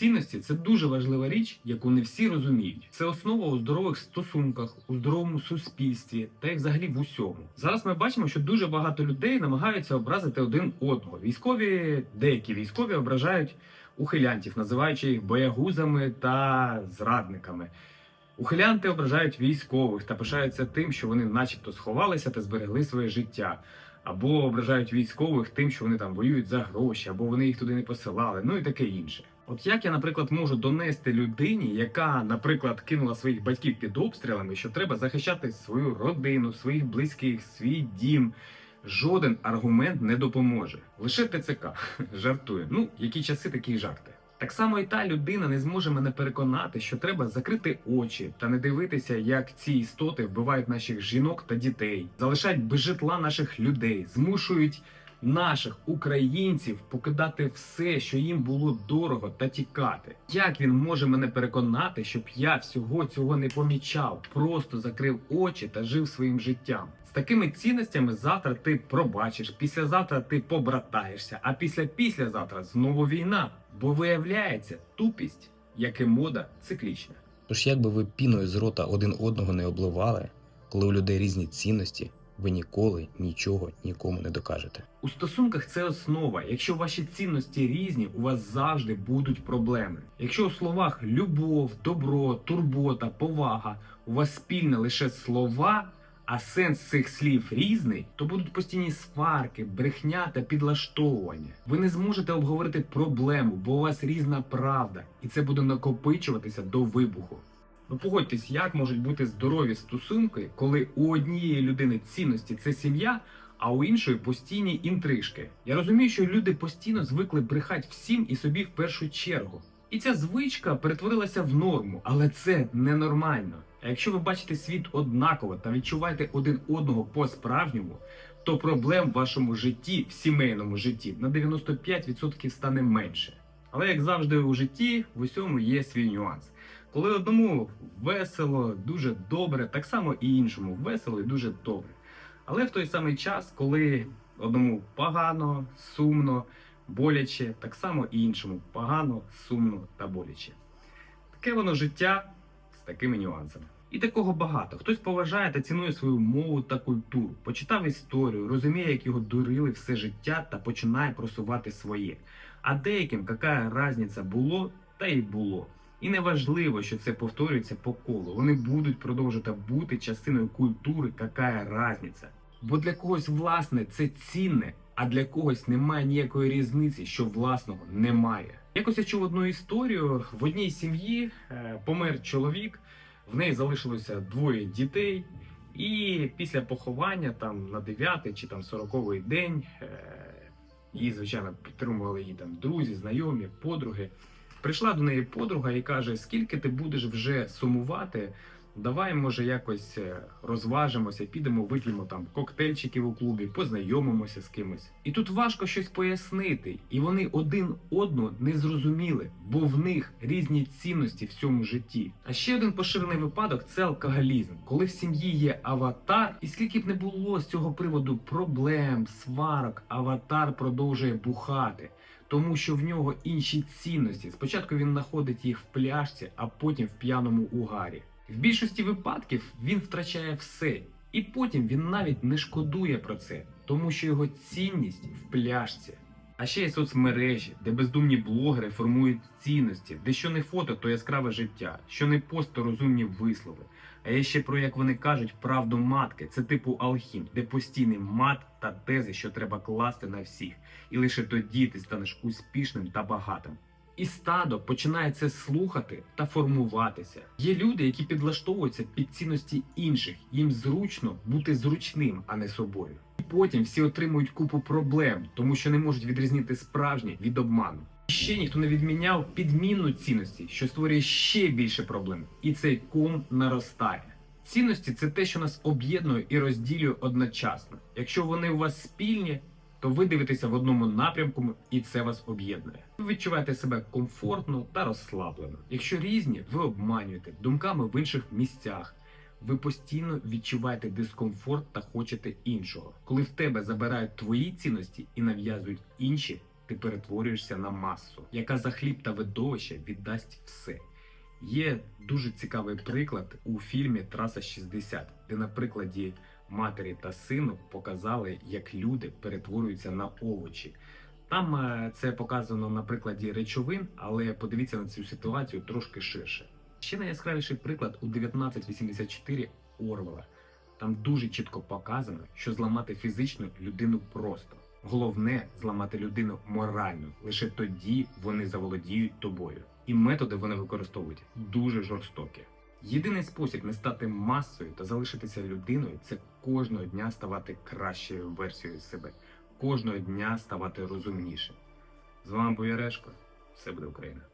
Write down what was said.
Цінності це дуже важлива річ, яку не всі розуміють. Це основа у здорових стосунках, у здоровому суспільстві та й взагалі в усьому. Зараз ми бачимо, що дуже багато людей намагаються образити один одного. Військові, деякі військові ображають ухилянтів, називаючи їх боягузами та зрадниками. Ухилянти ображають військових та пишаються тим, що вони, начебто, сховалися та зберегли своє життя. Або ображають військових тим, що вони там воюють за гроші, або вони їх туди не посилали, ну і таке інше. От як я, наприклад, можу донести людині, яка, наприклад, кинула своїх батьків під обстрілами, що треба захищати свою родину, своїх близьких, свій дім. Жоден аргумент не допоможе. Лише ТЦК жартує. Ну, які часи, такі жарти. Так само і та людина не зможе мене переконати, що треба закрити очі та не дивитися, як ці істоти вбивають наших жінок та дітей, залишають без житла наших людей, змушують наших українців покидати все, що їм було дорого, та тікати. Як він може мене переконати, щоб я всього цього не помічав, просто закрив очі та жив своїм життям? З такими цінностями завтра ти пробачиш, післязавтра ти побратаєшся, а після післязавтра знову війна. Бо виявляється, тупість, як і мода, циклічна. Тож як би ви піною з рота один одного не обливали, коли у людей різні цінності, ви ніколи нічого нікому не докажете. У стосунках це основа. Якщо ваші цінності різні, у вас завжди будуть проблеми. Якщо у словах любов, добро, турбота, повага у вас спільне лише слова, а сенс цих слів різний, то будуть постійні сварки, брехня та підлаштовування. Ви не зможете обговорити проблему, бо у вас різна правда, і це буде накопичуватися до вибуху. Ну погодьтесь, як можуть бути здорові стосунки, коли у однієї людини цінності це сім'я, а у іншої постійні інтрижки. Я розумію, що люди постійно звикли брехати всім і собі в першу чергу. І ця звичка перетворилася в норму, але це ненормально. А якщо ви бачите світ однаково та відчуваєте один одного по-справжньому, то проблем в вашому житті, в сімейному житті, на 95% стане менше. Але як завжди у житті, в усьому є свій нюанс. Коли одному весело, дуже добре, так само і іншому весело і дуже добре. Але в той самий час, коли одному погано, сумно, боляче, так само і іншому погано, сумно та боляче. Таке воно життя з такими нюансами. І такого багато. Хтось поважає та цінує свою мову та культуру, почитав історію, розуміє, як його дурили все життя та починає просувати своє. А деяким яка різниця було, та й було. І не важливо, що це повторюється по колу. Вони будуть продовжувати бути частиною культури, яка різниця. Бо для когось власне це цінне, а для когось немає ніякої різниці, що власного немає. Якось я чув одну історію в одній сім'ї е, помер чоловік, в неї залишилося двоє дітей, і після поховання, там на 9 чи там 40 день, е, її, звичайно, підтримували її там друзі, знайомі, подруги. Прийшла до неї подруга і каже: скільки ти будеш вже сумувати? Давай, може, якось е, розважимося, підемо, вип'ємо там коктейльчиків у клубі, познайомимося з кимось. І тут важко щось пояснити, і вони один одного не зрозуміли, бо в них різні цінності в цьому житті. А ще один поширений випадок це алкоголізм, коли в сім'ї є аватар, і скільки б не було з цього приводу проблем, сварок, аватар продовжує бухати тому що в нього інші цінності. Спочатку він знаходить їх в пляшці, а потім в п'яному угарі. В більшості випадків він втрачає все, і потім він навіть не шкодує про це, тому що його цінність в пляшці. А ще є соцмережі, де бездумні блогери формують цінності, де що не фото, то яскраве життя, що не пост, то розумні вислови. А є ще про як вони кажуть правду матки. Це типу алхім, де постійний мат та тези, що треба класти на всіх, і лише тоді ти станеш успішним та багатим. І стадо починає це слухати та формуватися. Є люди, які підлаштовуються під цінності інших. Їм зручно бути зручним, а не собою. Потім всі отримують купу проблем, тому що не можуть відрізнити справжнє від обману. Ще ніхто не відміняв підміну цінності, що створює ще більше проблем, і цей ком наростає. Цінності це те, що нас об'єднує і розділює одночасно. Якщо вони у вас спільні, то ви дивитеся в одному напрямку, і це вас об'єднує. Ви відчуваєте себе комфортно та розслаблено. Якщо різні, ви обманюєте думками в інших місцях. Ви постійно відчуваєте дискомфорт та хочете іншого. Коли в тебе забирають твої цінності і нав'язують інші, ти перетворюєшся на масу, яка за хліб та видовище віддасть все. Є дуже цікавий приклад у фільмі Траса 60, де на прикладі матері та сину показали, як люди перетворюються на овочі. Там е, це показано на прикладі речовин, але подивіться на цю ситуацію трошки ширше. Ще найяскравіший приклад у 1984 Орвела. Там дуже чітко показано, що зламати фізично людину просто. Головне зламати людину морально. Лише тоді вони заволодіють тобою. І методи вони використовують дуже жорстокі. Єдиний спосіб не стати масою та залишитися людиною це кожного дня ставати кращою версією себе, кожного дня ставати розумнішим. З вами був Ярешко. Все буде Україна.